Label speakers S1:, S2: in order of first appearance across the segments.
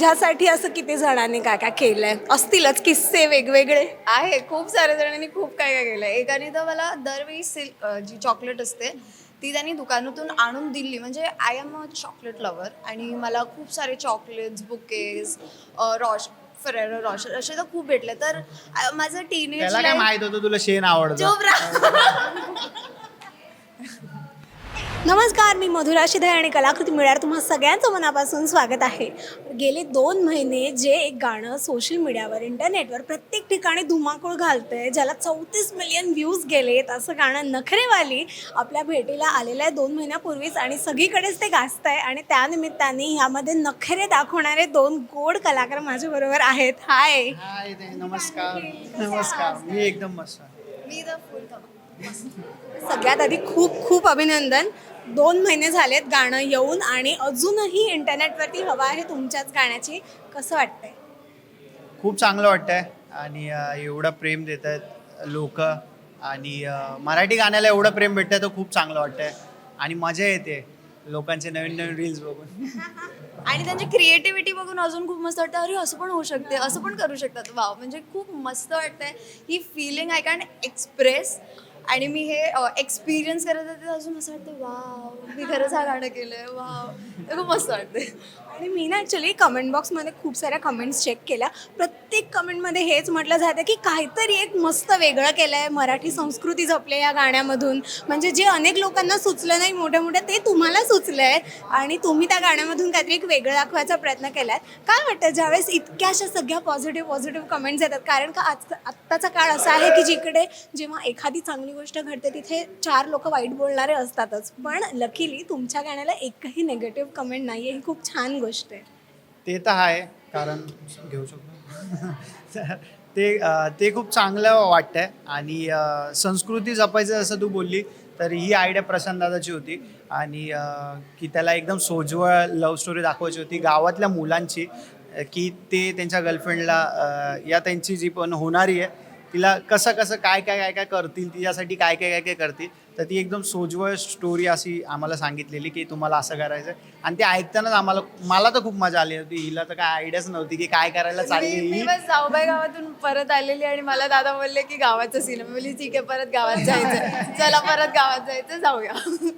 S1: तुझ्यासाठी असं किती जणांनी काय काय केलंय? असतीलच किस्से वेगवेगळे.
S2: आहे खूप साऱ्या जणांनी खूप काय काय केलं एकाने तर मला दरवेळी सिल्क जी चॉकलेट असते ती त्यांनी दुकानातून आणून दिली. म्हणजे I am a chocolate lover आणि मला खूप सारे chocolates bouquets Rocher Ferrero Rocher असे तर खूप भेटले. तर माझं टीनेज
S3: त्याला काय माहीत होतं तुला शेण आवडतं.
S1: नमस्कार मी मधुरा शिधे आणि कलाकृती मिळार तुम्हा सगळ्यांचं मनापासून स्वागत आहे. गेले दोन महिने जे एक गाणं सोशल मीडियावर इंटरनेटवर प्रत्येक ठिकाणी धुमाकूळ घालतंय ज्याला चौतीस मिलियन व्ह्यूज गेलेत असं गाणं नखरेवाली आपल्या भेटीला आलेलं आहे दोन महिन्यापूर्वीच आणि सगळीकडेच ते गाजत आहे आणि त्यानिमित्ताने ह्यामध्ये नखरे दाखवणारे दोन गोड कलाकार माझ्याबरोबर आहेत. हाय
S3: नमस्कार. नमस्कार. मी एकदम मस्त
S2: मी.
S1: सगळ्यात आधी खूप खूप अभिनंदन. दोन महिने झालेत गाणं येऊन आणि अजूनही इंटरनेटवरती हवा आहे तुमच्याच गाण्याची. कसं वाटतंय?
S3: खूप चांगलं वाटतंय आणि एवढं प्रेम देत आहेत लोक आणि मराठी गाण्याला एवढं प्रेम भेटतंय तर खूप चांगलं वाटतंय आणि मजा येते लोकांचे नवीन नवीन रील्स बघून.
S2: आणि त्यांची क्रिएटिव्हिटी बघून अजून खूप मस्त वाटतं. अरे असं पण होऊ शकते असं पण करू शकतात. वाव म्हणजे खूप मस्त वाटतंय. ही फिलिंग आय कॅन एक्सप्रेस आणि मी हे एक्सपिरियन्स करत होते अजून असं वाटतं वाव मी खरंच हा गाणं केलं वाव. खूप मस्त वाटते
S1: आणि मी ना ॲक्च्युली कमेंट बॉक्समध्ये खूप साऱ्या कमेंट्स चेक केल्या. प्रत्येक कमेंटमध्ये हेच म्हटलं जातं की काहीतरी एक मस्त वेगळं केलं आहे मराठी संस्कृती जपली आहे या गाण्यामधून. म्हणजे जे अनेक लोकांना सुचलं नाही मोठ्या मोठ्या ते तुम्हाला सुचलं आहे आणि तुम्ही त्या गाण्यामधून काहीतरी एक वेगळं दाखवायचा प्रयत्न केला आहे काय वाटतं ज्यावेळेस इतक्याशा सगळ्या पॉझिटिव्ह पॉझिटिव्ह कमेंट्स येतात? कारण का आज आत्ताचा काळ असा आहे की जिकडे जेव्हा एखादी चांगली गोष्ट घडते तिथे चार लोक वाईट बोलणारे असतातच. पण लकीली तुमच्या गाण्याला एकही निगेटिव्ह कमेंट नाही आहे ही खूप छान गोष्ट आहे.
S3: ते तर आहे कारण घेऊ शकतो. ते ते खूप चांगलं वाटतंय. आणि संस्कृती जपायचं असं तू बोलली तर ही आयडिया प्रसन्नदाची होती. आणि की त्याला एकदम सोजवळ लव्ह स्टोरी दाखवायची होती गावातल्या मुलांची की ते त्यांच्या गर्लफ्रेंडला या त्यांची जी पण होणारी आहे तिला कसं कसं काय काय काय काय करतील तिच्यासाठी काय काय काय काय करतील तर ती एकदम सोजवळ स्टोरी अशी आम्हाला सांगितलेली की तुम्हाला असं करायचं आणि ते ऐकतानाच आम्हाला मला तर खूप मजा आली होती हिला तर काय आयडियाच नव्हती की काय करायला चालली
S2: मी मी बस जाऊबाई गावातून परत आलेली आणि मला दादा बोलले की गावाचं सीन मी बोलली ठीक आहे परत गावात जायचं चला परत गावात जायचं जाऊया.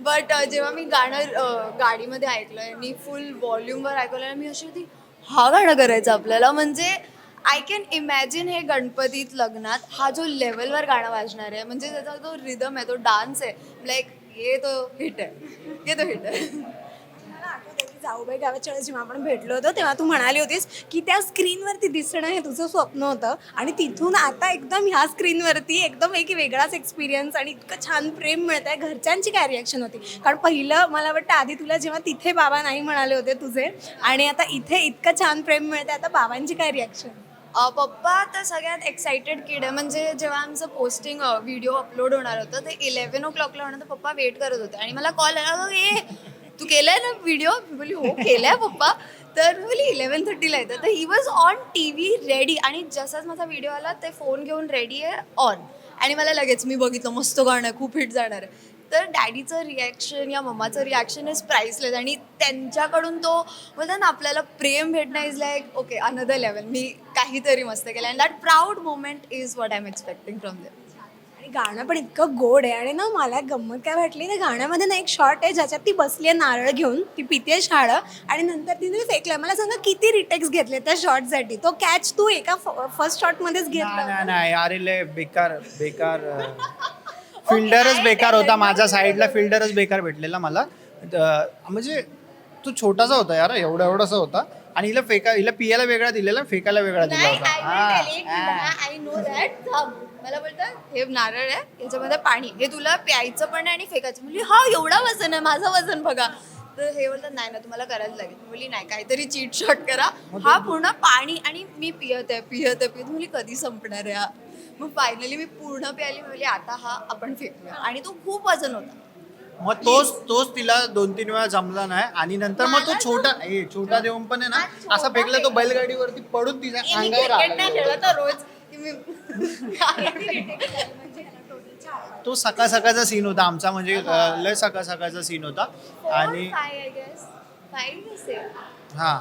S2: बट जेव्हा मी गाणं गाडीमध्ये ऐकलं आणि फुल व्हॉल्यूमवर ऐकलं मी अशी होती हा गाणं करायचं आपल्याला? म्हणजे आय कॅन इमॅजिन हे गणपतीत लग्नात हा जो लेवलवर गाणं वाजणार आहे म्हणजे त्याचा जो रिदम आहे तो डान्स आहे लाईक हे तो हिट आहे. हे तो हिट आहे.
S1: जाऊबाई गावाच्या वेळेस जेव्हा आपण भेटलो होतो तेव्हा तू म्हणाली होतीस की त्या स्क्रीनवरती दिसणं हे तुझं स्वप्न होतं आणि तिथून आता एकदम ह्या स्क्रीनवरती एकदम एक वेगळाच एक्सपिरियन्स आणि इतकं छान प्रेम मिळत आहे घरच्यांची काय रिॲक्शन होती? कारण पहिलं मला वाटतं आधी तुला जेव्हा तिथे बाबा नाही म्हणाले होते तुझे आणि आता इथे इतकं छान प्रेम मिळतं आता बाबांची काय रिॲक्शन
S2: पप्पा तर सगळ्यात एक्सायटेड किड आहे. म्हणजे जेव्हा आमचं पोस्टिंग व्हिडिओ अपलोड होणार होतं ते इलेव्हन ओ क्लॉकला होणार. तर पप्पा वेट करत होते. आणि मला कॉल आला ए तू केलाय ना व्हिडिओ बोली हो केलाय पप्पा. तर बोली इलेव्हन थर्टीला येतं तर he was on T V ready आणि जसाच माझा व्हिडिओ आला ते फोन घेऊन रेडी आहे ऑन आणि मला लगेच मी बघितलं मस्त गाणं खूप हिट जाणार आहे. तर डॅडीचं रिॲक्शन या मम्माचं रिॲक्शन इज प्राईसलेस आणि त्यांच्याकडून तो बोलतात ना आपल्याला प्रेम भेटणं is like okay another level मी काहीतरी मस्त केलं. And that proud moment is what I am expecting from them
S1: आणि गाणं पण इतकं गोड आहे. आणि ना मला गंमत काय वाटली त्या गाण्यामध्ये ना एक शॉर्ट आहे ज्याच्यात ती बसली आहे नारळ घेऊन. ती पिते शाळं आणि नंतर तिने फेकलं मला सांगा किती रिटेक्स घेतले त्या शॉर्टसाठी तो कॅच तू एका फर्स्ट शॉटमध्येच घेतला
S3: नाही, नाही अरे लय बेकार बेकार फिल्डरच बेकार होता माझ्या साईडला फिल्डरच बेकार भेटलेला मला. अं, म्हणजे तो छोटासा होता यार एवढा एवढासा होता. आणि हिला फेका हिला पियाला वेगळा दिलेला फेकायला वेगळा दिला
S2: नाही
S3: होता. हा,
S2: नो दॅट मला बोलतात हे नारळ आहे याच्यामध्ये पाणी हे तुला प्यायचं पण आहे आणि फेकायचं. म्हणजे हा एवढा वजन आहे माझं वजन बघा. तर हे बोलतात नाही ना तुम्हाला करायला लागेल. मी बोलली नाही काहीतरी चीट शॉट करा. हा पूर्ण पाणी आणि मी पियत आहे पियत आहे पियत मुली कधी संपणार आहे हा? मग फायनली मी पूर्ण प्यायली मी बोलली आता हा आपण फेकूया. आणि तो खूप वजन होता.
S3: मग तोच तोच तिला दोन तीन वेळा जमला नाही. आणि नंतर मग तो छोटा ए छोटा देऊन पण आहे ना असा फेकला तो बैलगाडीवरती पडून तिच्या
S2: मी
S3: अंगावर
S2: क्रिकेट नाही
S3: आला
S2: खेळत तर रोज. की मी
S3: तो सकाळ सकाळचा सीन होता आमचा म्हणजे अं, लय सकाळ सकाळचा सीन होता. आणि
S2: फाय आय गेस फाईव्ह असेल
S3: हा.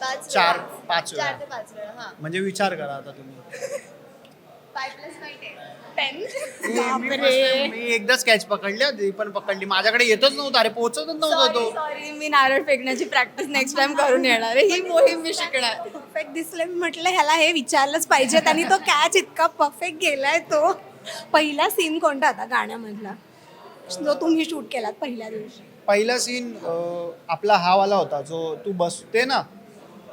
S2: पाच
S3: चार
S2: वेळा.
S3: पाच
S2: चार ते
S3: वेळा
S2: पाच वेळा हा.
S3: म्हणजे विचार करा आता तुम्ही
S2: फाय प्लस माहिती आहे
S1: पेन
S3: मी- एकदा स्केच पकडली ती पण पकडली. माझ्याकडे येतच नव्हतं अरे पोहोचतच नव्हता तो.
S2: सॉरी मी नारळ फेकण्याची प्रॅक्टिस नेक्स्ट टाइम करून येणार आहे. ही मोहीम मी शिकणार.
S1: परफेक्ट दिसले. मी म्हटलं ह्याला हे विचारलंच पाहिजे आणि तो कॅच इतका परफेक्ट गेलाय तो. पहिला सीन कोणता होता गाण्यामधला? जो तुम्ही शूट केलात पहिल्या दिवशी?
S3: पहिला सीन आपला हा वाला होता जो तू बसते ना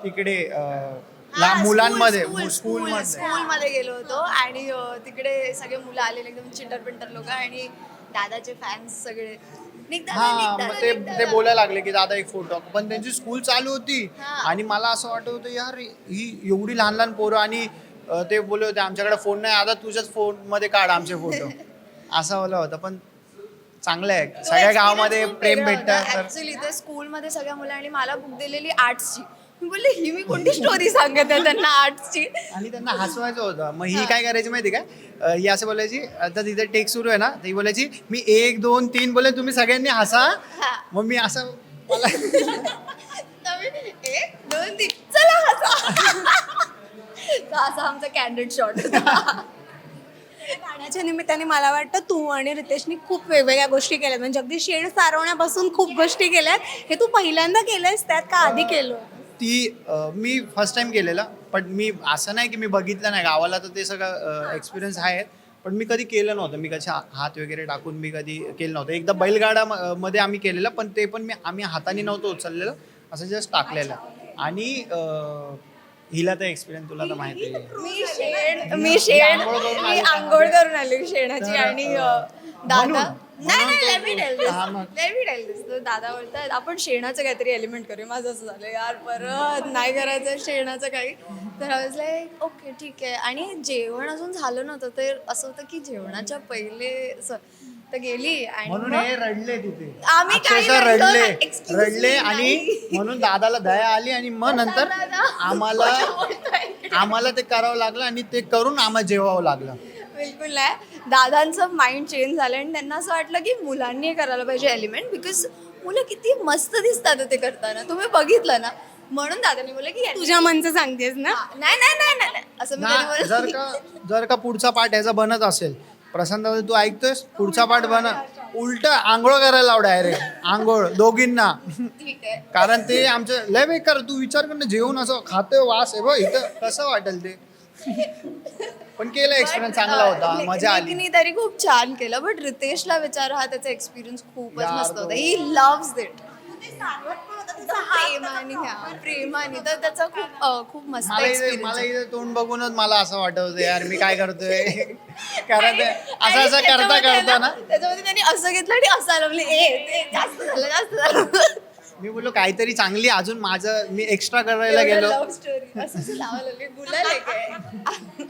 S3: तिकडे अं, ला- मुलांमध्ये स्कूल मध्ये
S2: स्कूल मध्ये गेलो होतो आणि अ, तिकडे सगळे मुलं आलेले एकदम चिंटर पिंटर लोक आणि दादाचे फॅन्स सगळे.
S3: हा मग ते ते. बोलायला लागले की दादा एक फोटो पण त्यांची स्कूल चालू होती.
S2: हा.
S3: आणि मला असं वाटत होतं यार ही एवढी लहान लहान पोरं आणि अं, ते बोलले होते आमच्याकडे फोन नाही आता तुझ्याच फोनमध्ये काढ आमचे फोटो असं बोललं होतं पण चांगलं आहे. सगळ्या गावामध्ये प्रेम. भेटतं तर
S2: Actually ते स्कूलमध्ये सगळ्या मुलांनी मला बुक दिलेली आर्ट्सची मी बोलले ही मी कोणती स्टोरी सांगत आहे त्यांना आर्ट्सची
S3: आणि त्यांना हसवायचं होतं. मग ही काय करायची माहिती काय अं, ही असं बोलायची आता तिथे टेक सुरू आहे ना तर ही बोलायची मी एक दोन तीन बोले तुम्ही सगळ्यांनी हसा.
S2: हा.
S3: मग मी असं मला
S2: तर मी, एक दोन तीन चला हसा. तर असा आमचा कॅन्डिड शॉट होता.
S1: गाण्याच्या निमित्ताने मला वाटतं तू आणि रितेशनी खूप वेगवेगळ्या गोष्टी केल्यात. म्हणजे अगदी शेड सारवण्यापासून खूप गोष्टी केल्यात. हे तू पहिल्यांदा केलंयस त्यात का आधी केलं?
S3: ती मी फर्स्ट टाइम केलेला पण मी असं नाही की मी बघितलं नाही. गावाला तर ते सगळं एक्सपिरियन्स आहे पण मी कधी केलं नव्हतं. मी कशा हात वगैरे टाकून मी कधी केलं नव्हतं. एकदा बैलगाडा मध्ये आम्ही केलेलं पण ते पण मी आम्ही हाताने नव्हतं उचललेलं. असं जस्ट टाकलेलं. आणि हिला तर एक्सपिरियन्स तुला तर माहिती आहे.
S2: मी शेण मी शेण
S3: आंघोळ करून
S2: मी? आंघोळ करून आली शेणाची आणि दादा नाही नाही
S3: म्हणून
S2: tell
S3: ते-
S2: this.
S3: हा, मग.
S2: दादा बोलतात आपण शेणाचं काहीतरी एलिमेंट करूया माझं असं झालं यार परत नाही करायचं शेणाचं काही तर आय ओके ठीक आहे आणि जेवण अजून झालं नव्हतं तर असं होतं की जेवणाच्या पहिले असं तर गेली आणि
S3: म्हणून
S2: मग
S3: हे रडले तिथे
S2: आम्ही काही
S3: अक्षरशः
S2: रडलो
S3: रडले
S2: नाही. Excuse me,
S3: रडले आणि
S2: नाही.
S3: म्हणून दादाला दया आली आणि मग नंतर
S2: दादा,
S3: आम्हाला
S2: बोलतोय.
S3: आम्हाला ते करावं लागलं आणि ते करून आम्हाला जेवावं लागलं
S2: बिलकुल नाही. दादांचं माइंड चेंज झालं आणि त्यांना असं वाटलं की मुलांनी हे करायला पाहिजे एलिमेंट बिकॉज मुलं किती मस्त दिसतात ते करताना. तुम्ही बघितलं ना? म्हणून दादांनी बोललं की
S1: तुझ्या मनचं सांगतेस ना?
S2: नाही नाही नाही नाही नाही. असं मी कधी
S3: ना
S2: बोलत
S3: जर. का जर का पुढचा पार्ट ह्याचा बनत असेल. प्रशांत दादा, तू ऐकतोयस? पुढचा पार्ट बन. उलट आंघोळ करायला लाव डायरेक्ट आंघोळ दोघींना.
S2: ठीक आहे.
S3: कारण ते आमचं लय बेकार तू विचार कर ना जेवण असं खातोय वास आहे बघ इथं. कसं वाटेल ते? पण केलं एक्सपिरियन्स चांगला होता. मजा आली.
S2: निकनी तरी खूप छान केलं बट रितेशला विचार हा त्याचा एक्सपिरियन्स खूपच मस्त होता. ही लव्स इट प्रेमाने तर त्याचा खूप खूप मस्त
S3: मला इथे
S2: एक्सपिरियन्स
S3: मला इथे तोंड बघूनच मला असं वाटत होतं यार मी काय करतोय? कारण ते असं असं करता करता ना
S2: त्याच्यामध्ये त्यांनी असं घेतलं आणि असं लावले ए ते जास्त झालं जास्त झालं.
S3: मी बोललो काहीतरी चांगली अजून माझं मी एक्स्ट्रा करायला गेलो.
S2: लव्ह स्टोरी असं असं लावायला लागले गुलाल आहे काय?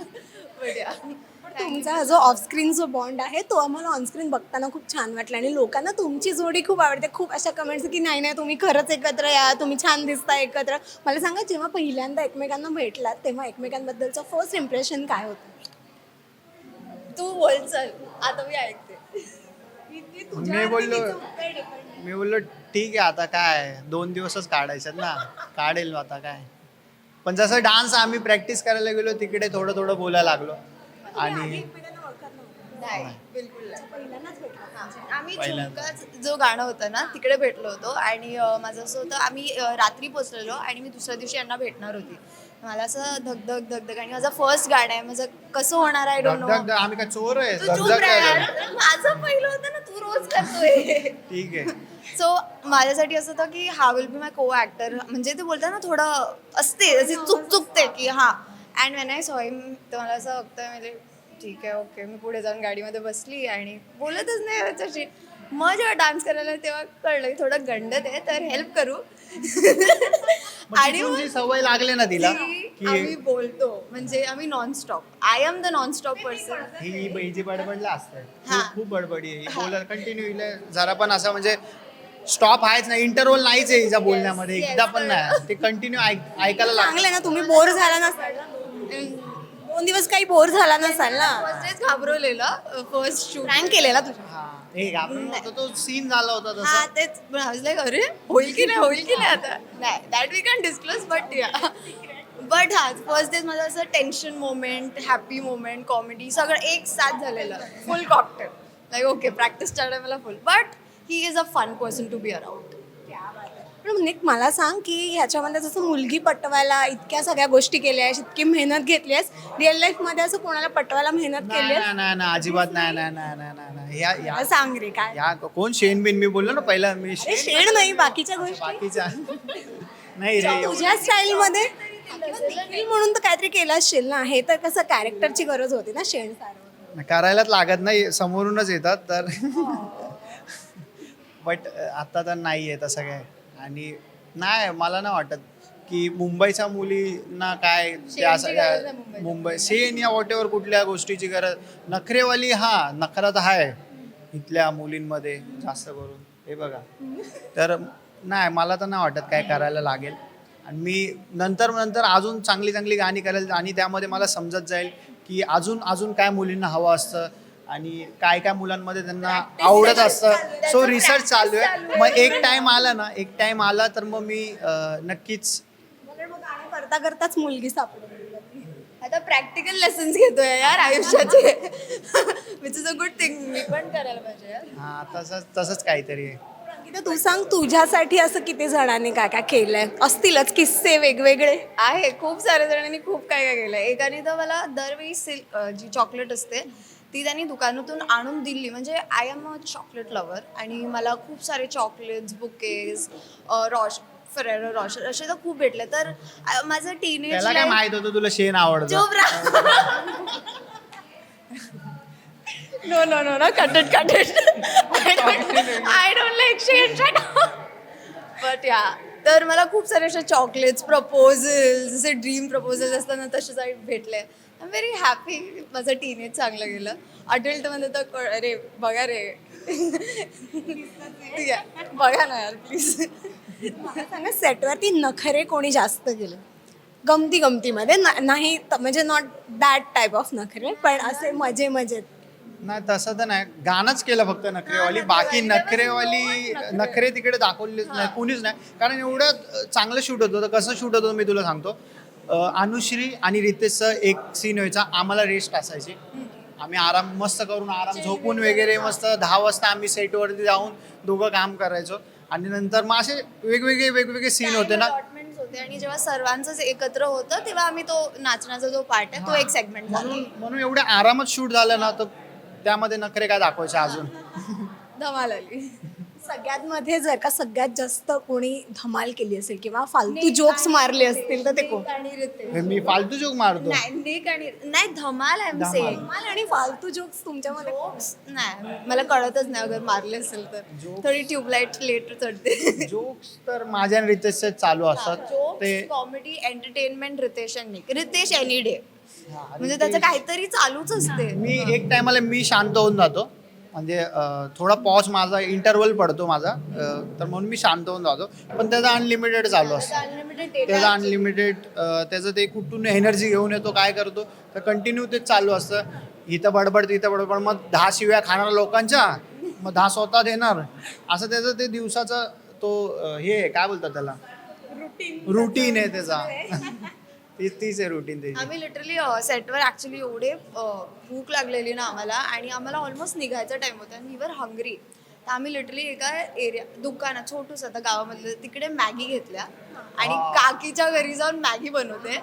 S1: तुमचा हा जो ऑफस्क्रीन जो बॉन्ड आहे तो आम्हाला ऑनस्क्रीन बघताना खूप छान वाटला. आणि लोकांना तुमची जोडी खूप आवडते. खूप अशा कमेंट्स की नाही नाही तुम्ही खरंच एकत्र या. तुम्ही छान दिसता एकत्र. मला सांगा जेव्हा पहिल्यांदा एकमेकांना भेटलात तेव्हा एकमेकांबद्दलचं फर्स्ट इम्प्रेशन काय होतं?
S2: तू बोल चल. आता मी ऐकते.
S3: मी बोललो मी बोललो ठीक आहे आता काय? दोन दिवसच काढायच्यात ना. काढेल आता काय? पण जसं डान्स आम्ही प्रॅक्टिस करायला गेलो तिकडे थोडं थोडं बोलायला लागलो. आणि
S2: नाही बिलकुल. आम्ही. झुमकाच जो गाणं होतं ना तिकडे भेटलो होतो. आणि माझं असं होतं आम्ही रात्री पोचलेलो आणि मी दुसऱ्या दिवशी यांना भेटणार होती. मला असं धगधग धगधग आणि माझं फर्स्ट गाणं आहे. माझं कसं होणार आहे डोंट नो
S3: आम्ही काय चोर आहे.
S2: माझं पहिलं होतं ना तू रोज करतोय.
S3: ठीक आहे.
S2: सो माझ्यासाठी असं होतं की हा विल बी माय को ऍक्टर म्हणजे ते बोलतात ना थोडं असते असे चुक चुकते की हा. And when I saw him तर मला असं बघतोय म्हणजे ठीक आहे ओके मी पुढे जाऊन गाडीमध्ये बसली आणि बोलतच नाही त्याच्याशी. मग जेव्हा डान्स करायला तेव्हा कळलं की थोडं गंडत आहे तर हेल्प करू. आणि मग
S3: सवय लागली ना तिला
S2: की आम्ही बोलतो म्हणजे आम्ही nonstop I am the nonstop person
S3: ही बडबडला असते. खूप बडबडी आहे. बोला कंटिन्यू जरा पण असं म्हणजे स्टॉप आहेच नाही इंटरव्हल नाहीच आहे हिच्या बोलण्यामध्ये.
S2: yes,
S3: एकदा पण नाही ते कंटिन्यू ऐकायला
S1: आहे ना तुम्ही बोर झाला नसाल. दोन दिवस काही बोर झाला नसाल ना?
S2: घाबरवलेलं फर्स्ट शूट
S1: प्रँक केलेला तुझ्या.
S3: हा घाबरून होतं, तो सीन झाला होता
S2: हा
S3: तसा
S2: तेच लाईक अरे होईल की नाही होईल की नाही आता? नाही that we can disclose but yeah but हा फर्स्ट डे माझं असं tension moment happy moment comedy सगळं एक साथ झालेलं. Full cocktail like okay practice start आहे मला full but he is a fun person to be around
S1: पण निक मला सांग की ह्याच्यामध्ये जसं मुलगी पटवायला इतक्या सगळ्या गोष्टी केल्या आहेस इतकी मेहनत घेतली आहेस रिअल लाईफमध्ये असं कोणाला पटवायला मेहनत केली
S3: नाही
S1: आहेस
S3: नाही, नाही नाही अजिबात नाही नाही नाही नाही नाही ह्या
S1: सांग रे काय?
S3: ह्या कोण शेण बिन मी बोललो ना पहिला मी
S1: अरे
S3: शेण
S1: शेण नाही बाकीच्या गोष्टी.
S3: बाकीच्या. नाही रे एवढं-
S1: तुझ्या स्टाईल मध्ये? देखील म्हणून तर काहीतरी केलं असशील ना हे तर कसं कॅरेक्टरची गरज होती ना शेण.
S3: करायलाच लागत नाही समोरूनच येतात तर. बट आता तर नाही आहे तसं काय. आणि नाही मला नाही वाटत की मुंबईच्या मुलींना काय ते असं
S2: शेणची गरज आहे मुंबईच्या.
S3: मुंबई शेण या वॉटेवर कुठल्या गोष्टीची गरज. नखरेवाली हा नखरा तर आहे इथल्या मुलींमध्ये जास्त करून. हे बघा. तर नाही मला तर नाही वाटत काय करायला लागेल. आणि मी नंतर नंतर अजून चांगली चांगली गाणी करेल आणि त्यामध्ये मला समजत जाईल की अजून अजून काय मुलींना हवं असतं. आणि काय काय मुलांमध्ये त्यांना आवडत असतं. सो रिसर्च चालू आहे. मग एक टाइम आला ना एक टाइम आला तर मग मी अं, नक्कीच
S1: करता करताच मुलगी सापडली.
S2: आता प्रॅक्टिकल लेसन्स घेतोय यार आयुष्याचे. Which is a good thing मी पण करायला पाहिजे यार.
S3: हा तसंच तसंच काहीतरी आहे.
S1: अंकिता, तू सांग तुझ्यासाठी असं किती जणांनी काय काय केलंय? असतीलच किस्से वेगवेगळे.
S2: आहे खूप साऱ्या जणांनी खूप काय काय केलं एकाने तर मला दरवेळी सिल्क जी चॉकलेट असते ती त्यांनी दुकानातून आणून दिली. म्हणजे I am a chocolate lover आणि मला खूप सारे chocolates bouquets Rocher Ferrero Rocher असे तर खूप भेटले. तर माझं टीनेज
S3: त्याला काय माहीत होतं तुला शेण आवडतं?
S2: No no no no cut it cut it I don't like shade but या तर मला खूप सारे असे चॉकलेट्स प्रपोजल जसे ड्रीम प्रपोजल असताना तसे काही भेटले. आय एम व्हेरी हॅपी माझं टीनेज चांगलं गेलं. अडल्टमध्ये तर अरे बघा रे. या, बघा ना यार प्लीज
S1: मला सांगा सेटवरती नखरे कोणी जास्त केले? गमती गमतीमध्ये ना- नाही त- म्हणजे नॉट दॅट टाईप ऑफ नखरे पण असे मजे मजेत
S3: नाही तसं तर नाही. गाणंच केलं फक्त नखरेवाली. बाकी नखरेवाली नखरे तिकडे दाखवले नाही कुणीच नाही. कारण एवढं चांगलं शूट होतं तर कसं शूट होतं मी तुला सांगतो. अनुश्री आणि रितेशचं एक सीन व्हायचा. आम्हाला रेस्ट असायची. आम्ही आराम मस्त करून आराम झोपून वगैरे मस्त दहा वाजता आम्ही सेटवरती जाऊन दोघं काम करायचो. आणि नंतर मग असे वेगवेगळे वेगवेगळे सीन होते ना.
S2: होते. आणि जेव्हा सर्वांचंच एकत्र होतं तेव्हा आम्ही तो नाचण्याचा जो पार्ट आहे तो एक सेगमेंट
S3: म्हणून म्हणून एवढ्या आरामात शूट झालं ना तर त्यामध्ये नखरे काय दाखवायचे अजून?
S2: धमाल आली.
S1: सगळ्यात मध्ये जर का सगळ्यात जास्त कोणी धमाल केली असेल किंवा फालतू जोक्स मारले असतील तर ते कोण?
S2: आणि रितेश.
S3: मी फालतू जोक मारतो.
S2: नाही निक आणि नाही धमाल आय एम
S3: धमाल.
S2: सेइंग
S1: धमाल आणि फालतू जोक्स तुमच्यामध्ये
S2: नाही मला कळतच नाही अगर मारले असेल तर. थोडी ट्यूबलाईट लेट चढते.
S3: जोक्स तर माझ्या आणि रितेशचे चालू असतात. ते
S2: कॉमेडी एंटरटेनमेंट रितेश आणि निक. Riteish any day. म्हणजे त्याचं काहीतरी चालूच असते.
S3: मी एक टायमाला मी शांत होऊन जातो. म्हणजे थोडा पॉज माझा इंटरवल पडतो माझा तर म्हणून मी शांत होऊन जातो. पण त्याचा अनलिमिटेड चालू असतं. त्याचा अनलिमिटेड त्याचं ते कुठून एनर्जी घेऊन येतो काय करतो तर कंटिन्यू तेच चालू असतं. इथं बडबड तिथं बडबड मग दहा शिव्या खाणार लोकांच्या मग दहा स्वतः देणार. असं त्याचं ते दिवसाचा तो हे आहे, काय बोलतात त्याला? रुटीन आहे त्याचा. तीच तीच आहे रुटीन त्याची.
S2: आम्ही लिटरली सेटवर ऍक्च्युली एवढे भूक लागलेली ना आम्हाला आणि आम्हाला ऑलमोस्ट निघायचा टाइम होता आणि वर हंग्री तर आम्ही लिटरली एका एरिया दुकानात छोटूस आता गावामधलं तिकडे मॅगी घेतल्या आणि काकीच्या घरी जाऊन मॅगी बनवते.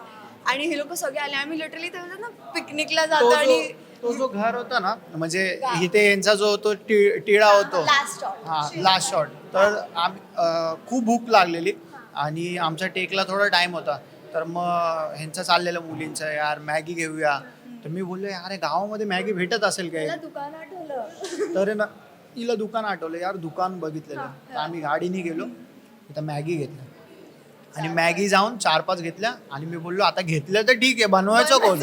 S2: आणि हे लोक सगळे आले. आम्ही लिटरली ते ना पिकनिकला जातो आणि
S3: तो जो घर होता ना म्हणजे इथे यांचा जो तो टी- टिळा होतो.
S2: लास्ट शॉट
S3: हा लास्ट शॉट तर आम्ही अं, खूप भूक लागलेली आणि आमच्या टेकला थोडा टाइम होता. तर मग ह्यांचं चाललेलं मुलींचं यार मॅगी घेऊया. तर मी बोललो यार गावामध्ये मॅगी भेटत असेल काय?
S2: दुकान आठवलं.
S3: तर ना तिला दुकान आठवलं यार दुकान बघितलेलं. तर आम्ही गाडीने गेलो इथं मॅगी घेतल्या आणि मॅगी जाऊन चार पाच घेतल्या आणि मी बोललो आता घेतल्या तर ठीक आहे बनवायचं कोण?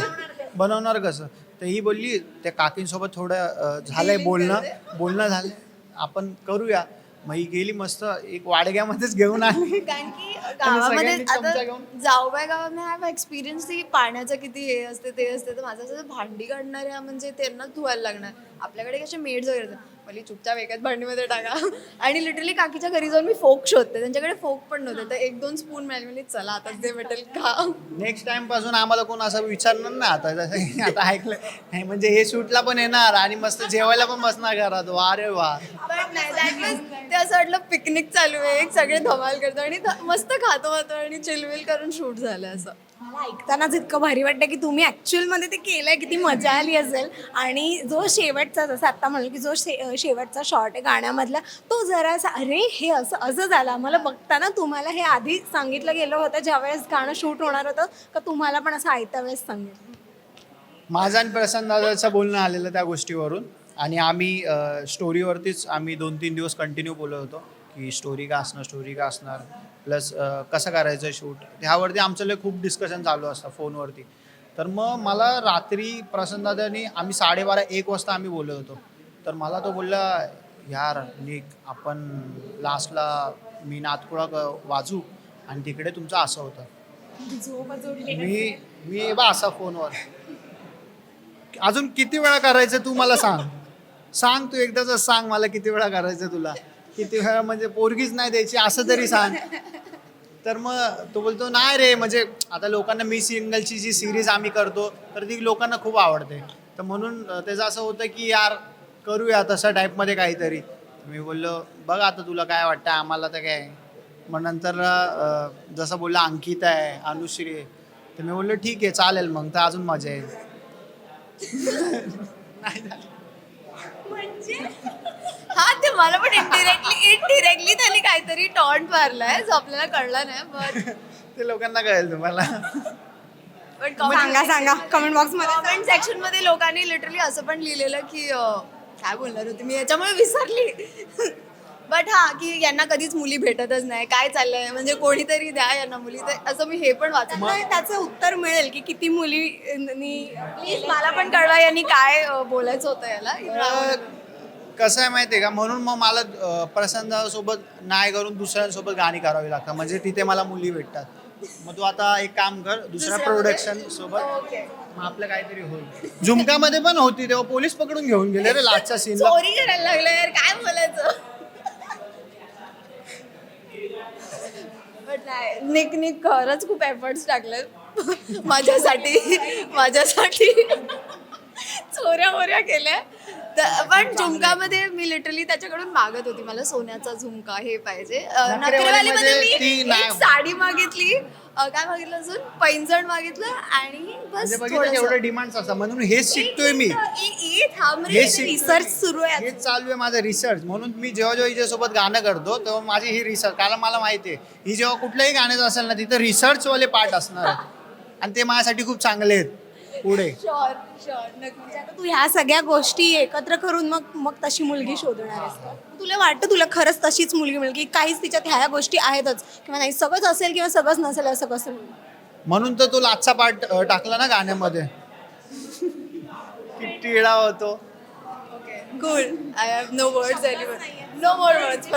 S3: बनवणार कसं? तर ही बोलली त्या काकींसोबत थोडं झालंय बोलणं बोलणं झालंय. आपण करूया. मग ही गेली मस्त एक वाडग्यामध्येच घेऊन आली
S2: कारण की गावामध्ये
S3: सगळ्यांनी चमचा
S2: आता
S3: घेऊन.
S2: जाऊबाई गावामध्ये हॅव एक्सपिरियन्स की पाण्याचं किती हे असते ते असते तर माझं असं भांडी काढणाऱ्या म्हणजे त्यांना धुवायला लागणार आपल्याकडे कसे मेड्स वगैरे. मला चुपचाप एकाच भांडीमध्ये टाका. आणि लिटरली काकीच्या घरी जाऊन मी फोक शोधते. त्यांच्याकडे फोक पण नव्हते. तर एक दोन स्पून मिळाले. म्हणजे चला आता जे भेटेल का
S3: नेक्स्ट टाइमपासून आम्हाला कोण असं विचारणार ना? आता जसं की आता ऐकलं नाही, म्हणजे हे शूटला पण येणार आणि मस्त जेवायला पण बसणार घरात. वा रे वा.
S2: पण नाही that was- ते असं वाटलं पिकनिक चालू आहे. एक सगळे धमाल करतो आणि ध- मस्त खातो खातो आणि चिलविल करून शूट झालं असं.
S1: मला ऐकतानाच इतकं भारी वाटतं की तुम्ही ॲक्च्युअलमध्ये ते केलंय किती मजा आली असेल. आणि जो शेवटचा जसं आता म्हणलं की जो शे शेवटचा शॉर्ट आहे गाण्यामधला तो जरासा अरे हे असं असं झालं. आम्हाला बघताना तुम्हाला हे आधी सांगितलं गेलं होतं ज्यावेळेस गाणं शूट होणार होतं का तुम्हाला पण असं आयत्या वेळेस सांगितलं?
S3: माझं आणि प्रशांत दादाचं बोलणं आलेलं त्या गोष्टीवरून. आणि आम्ही स्टोरीवरतीच आम्ही दोन तीन दिवस कंटिन्यू बोलत होतो की स्टोरी का असणार स्टोरी का असणार? प्लस कसं करायचं शूट? ह्यावरती आमचं लय खूप डिस्कशन चालू असतं फोनवरती. तर मग मला रात्री प्रशांत दादानी आम्ही साडेबारा एक वाजता आम्ही बोलत होतो. तर मला तो बोलला यार निक आपण लास्टला मी नातकुळा क- वाजू आणि तिकडे तुमचं असं होतं. मी मी बा असा फोनवर. अजून किती वेळा करायचं तू मला सांग? सांग तू एकदाच सांग मला किती वेळा करायचं तुला. किती वेळा म्हणजे पोरगीच नाही द्यायची असं तरी सांग. तर मग तो बोलतो नाही रे म्हणजे आता लोकांना मी सिंगलची जी सिरीज आम्ही करतो तर ती लोकांना खूप आवडते. तर म्हणून त्याचं असं होतं की यार करूया तशा टाईपमध्ये काहीतरी. मी बोललो बघ आता तुला काय वाटतं आम्हाला तर काय. मग नंतर जसं बोलला अंकिता आहे अनुश्री आहे. तर मी बोललो ठीक आहे चालेल मग तर अजून मजा येईल.
S2: हा ते मला पण इनडिरेक्टली इनडिरेक्टली त्यांनी काहीतरी टॉन्ट मारलाय जो आपल्याला कळला नाही बट
S3: ते लोकांना कळेल तुम्हाला.
S2: बट
S1: सांगा सांगा. कमेंट बॉक्समध्ये
S2: कमेंट सेक्शनमध्ये लोकांनी लिटरली असं पण लिहिलेलं की अं, काय बोलणार होती? मी याच्यामुळे विसरली. बट हा की यांना कधीच मुली भेटतच नाही. काय चाललंय? म्हणजे कोणीतरी द्या यांना मुली. तर असं मी हे पण वाचलं
S1: त्यांना त्याचं उत्तर मिळेल की किती मुली
S2: प्लीज मला पण कळवा यांनी काय अं, बोलायचं होतं याला.
S3: अं, कसं आहे माहिती आहे का? म्हणून मग मला अं, प्रसंगासोबत नाही करून दुसऱ्यांसोबत गाणी करावी लागतात. म्हणजे तिथे मला मुली भेटतात. मग तू आता एक काम कर दुसऱ्या? प्रोडक्शन सोबत
S2: ओके.
S3: मग आपलं काहीतरी होईल. झुमकामध्ये पण होती तेव्हा पोलीस पकडून घेऊन गेले रे लास्टच्या सीनला
S2: चोरी करायला लागलं यार काय बोलायचं? नाही निक निक खरंच खूप एफर्ट्स टाकले माझ्यासाठी माझ्यासाठी. चोऱ्या मोऱ्या केल्या. तर- पण झुमकामध्ये मी लिटरली त्याच्याकडून मागत होती. मला सोन्याचा झुमका हे पाहिजे. अं,
S3: नखरेवालीमध्ये
S2: नखरेवालीमध्ये
S3: ती
S2: मी
S3: नाही-
S2: एक साडी मागितली. अं, काय मागितलं अजून? पैंजण मागितलं आणि बस
S3: म्हणजे बघितलं
S2: थोडंसं.
S3: केवढे डिमांड्स असतात म्हणून हेच शिकतोय मी.
S2: ए- ए, थांब रे,
S3: हे
S1: रिसर्च सुरू आहे
S3: हेच चालू आहे माझं रिसर्च म्हणून मी जेव्हा जेव्हा हिच्यासोबत गाणं करतो तेव्हा माझी ही रिसर्च कारण मला माहिती आहे ही जेव्हा कुठल्याही गाण्याचं असेल ना तिथं रिसर्चवाले पार्ट असणार. आणि ते माझ्यासाठी खूप चांगले आहेत. पुढे.
S2: शुअर शुअर नक्की
S1: म्हणजे आता तू ह्या सगळ्या गोष्टी एकत्र करून मग मग तशी मुलगी शोधणार आहेस का? तुला वाटतं तुला खरंच तशीच मुलगी मिळेल की काहीच तिच्यात ह्या गोष्टी आहेतच? किंवा नाही सगळंच असेल किंवा सगळंच नसेल असं कसं?
S3: म्हणून तर तो लाचचा पार्ट अं, टाकला ना गाण्यामध्ये. किती होतो.
S2: Good I have no words anyone no more words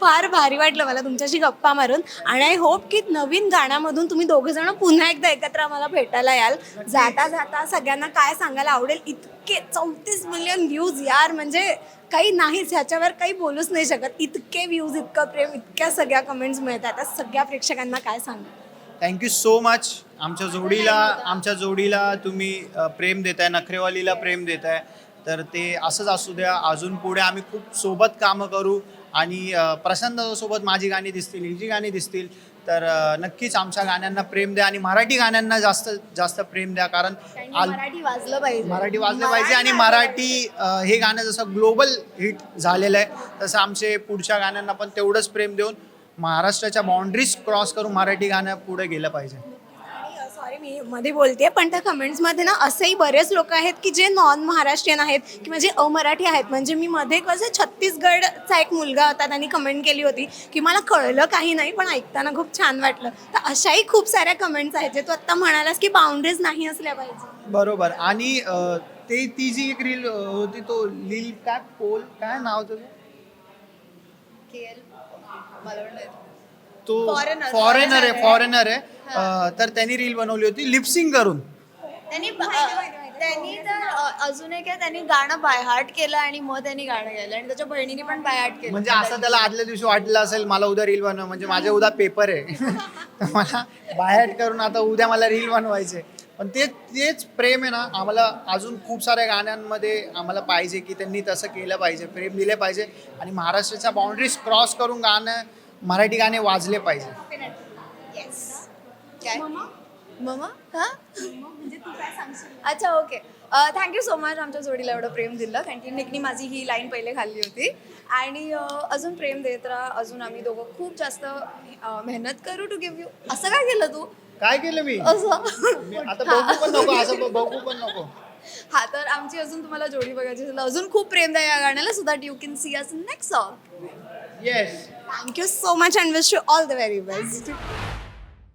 S2: फार
S1: भारी वाटलं मला तुमच्याशी गप्पा मारून. आणि आय होप की नवीन गाण्यामधून तुम्ही दोघे जण पुन्हा एकदा एकत्र आम्हाला भेटायला याल. जाता जाता सगळ्यांना काय सांगायला आवडेल? इतके चौतीस मिलियन व्ह्यूज यार. म्हणजे काही नाहीच ह्याच्यावर काही बोलूच नाही शकत. इतके व्ह्यूज इतकं प्रेम इतक्या सगळ्या कमेंट्स मिळतात. त्या सगळ्या प्रेक्षकांना काय सांगा
S3: थँक्यू सो मच आमच्या जोडीला आमच्या जोडीला तुम्ही प्रेम देताय नखरेवालीला प्रेम देताय. तर ते असंच असू द्या. अजून पुढे आम्ही खूप सोबत कामं करू. आणि अ, प्रशांत सोबत माझी गाणी दिसतील ही जी गाणी दिसतील तर नक्कीच आमच्या गाण्यांना प्रेम द्या आणि मराठी गाण्यांना जास्त जास्त प्रेम द्या कारण
S2: मराठी वाजलं पाहिजे.
S3: मराठी वाजलं पाहिजे आणि मराठी हे गाणं जसं ग्लोबल हिट झालेलं आहे तसं आमचे पुढच्या गाण्यांना पण तेवढंच प्रेम देऊन महाराष्ट्राच्या बाउंड्रीज क्रॉस करून मराठी गाणं पुढे गेलं पाहिजे.
S1: मी मध्ये बोलते पण त्या कमेंट्समध्ये ना असेही बरेच लोक आहेत की जे नॉन महाराष्ट्रीयन आहेत किंवा जे अमराठी आहेत. म्हणजे मी मध्ये कसं छत्तीसगडचा एक मुलगा होता त्यांनी कमेंट केली होती की मला कळलं काही नाही पण ऐकताना खूप छान वाटलं. तर अशाही खूप साऱ्या कमेंट्स आहेत जे तू आत्ता म्हणालास की बाउंड्रीज नाही असल्या पाहिजे.
S3: बरोबर. आणि ते ती जी एक रील होती तो लील काय पोल काय नाव
S2: नाही
S3: तो फॉरेनर आहे फॉरेनर आहे. अं, तर त्यांनी रील बनवली होती लिपसिंग करून.
S2: त्यांनी त्यांनी तर अ, अजून एक आहे त्यांनी गाणं बाय हार्ट केलं आणि मग त्यांनी गाणं गायलं. आणि त्याच्या बहिणीने पण बाय हार्ट केलं.
S3: म्हणजे असं त्याला आदल्या दिवशी वाटलं असेल मला उद्या रील बनव म्हणजे माझ्या उद्या पेपर आहे. तर मला बाहेर करून आता उद्या मला रील बनवायचे पण ते तेच प्रेम आहे ना आम्हाला अजून खूप साऱ्या गाण्यांमध्ये आम्हाला पाहिजे की त्यांनी तसं केलं पाहिजे प्रेम दिले पाहिजे. आणि महाराष्ट्राच्या बाउंड्रीज क्रॉस करून गाणं मराठी गाणे वाजले पाहिजे.
S2: काय? ममा? हा?
S1: म्हणजे तू काय सांगशील?
S2: अच्छा ओके. थँक्यू सो मच आमच्या जोडीला एवढं प्रेम दिलं. कारण की निकनी माझी ही लाईन पहिले खाल्ली होती. आणि अ, अजून प्रेम देत राहा. अजून आम्ही दोघं खूप जास्त अ, मेहनत करू टू गिव्ह यू असं काय केलं तू?
S3: काय केलं मी?
S2: असं.
S3: मी आता बघू पण नको असं ब- बघू पण नको.
S2: हा तर आमची अजून तुम्हाला जोडी बघायची असेल तर अजून खूप प्रेम द्या या गाण्याला. So that you can see us next song
S3: yes
S1: thank you so much and wish you all the very best